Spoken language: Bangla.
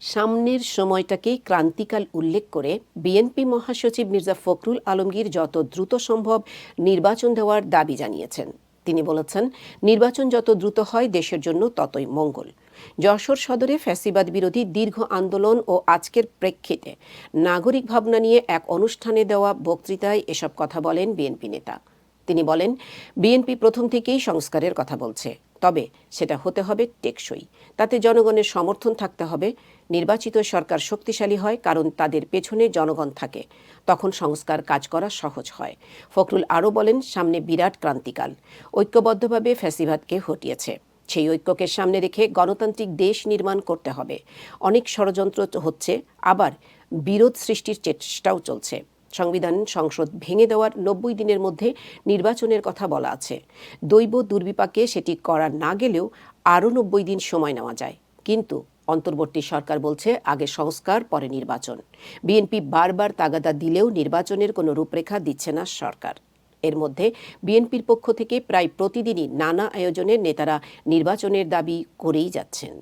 সামনের সময়টাকে ক্রান্তিকাল উল্লেখ করে বিএনপি মহাসচিব মির্জা ফখরুল আলমগীর যত দ্রুত সম্ভব নির্বাচন দেওয়ার দাবি জানিয়েছেন। তিনি বলেছেন, নির্বাচন যত দ্রুত হয় দেশের জন্য ততই মঙ্গল। যশোর সদরে ফ্যাসিবাদ বিরোধী দীর্ঘ আন্দোলন ও আজকের প্রেক্ষিতে নাগরিক ভাবনা নিয়ে এক অনুষ্ঠানে দেওয়া বক্তৃতায় এসব কথা বলেন বিএনপি নেতা। তিনি বলেন, বিএনপি প্রথম থেকেই সংস্কারের কথা বলছে। তবে সেটা হতে হবে টেকসই। তাতে জনগণের সমর্থন থাকতে হবে। নির্বাচিত সরকার শক্তিশালী হয় কারণ তাদের পেছনে জনগণ থাকে। তখন সংস্কার কাজ করা সহজ হয়। ফখরুল আরও বলেন, সামনে বিরাট ক্রান্তিকাল। ঐক্যবদ্ধভাবে ফ্যাসিবাদকে হটিয়েছে। সেই ঐক্যকে সামনে রেখে গণতান্ত্রিক দেশ নির্মাণ করতে হবে। অনেক ষড়যন্ত্র হচ্ছে, আবার বিরোধ সৃষ্টির চেষ্টাও চলছে। সংবিধান সংসদ ভেঙে দেওয়ার নব্বই দিনের মধ্যে নির্বাচনের কথা বলা আছে। দৈব দুর্বিপাকে সেটি করা না গেলেও আরও নব্বই দিন সময় নেওয়া যায়। কিন্তু অন্তর্বর্তী সরকার বলছে আগে সংস্কার, পরে নির্বাচন। বিএনপি বারবার তাগাদা দিলেও নির্বাচনের কোনো রূপরেখা দিচ্ছে না সরকার। এর মধ্যে বিএনপির পক্ষ থেকে প্রায় প্রতিদিনই নানা আয়োজনের নেতারা নির্বাচনের দাবি করেই যাচ্ছেন।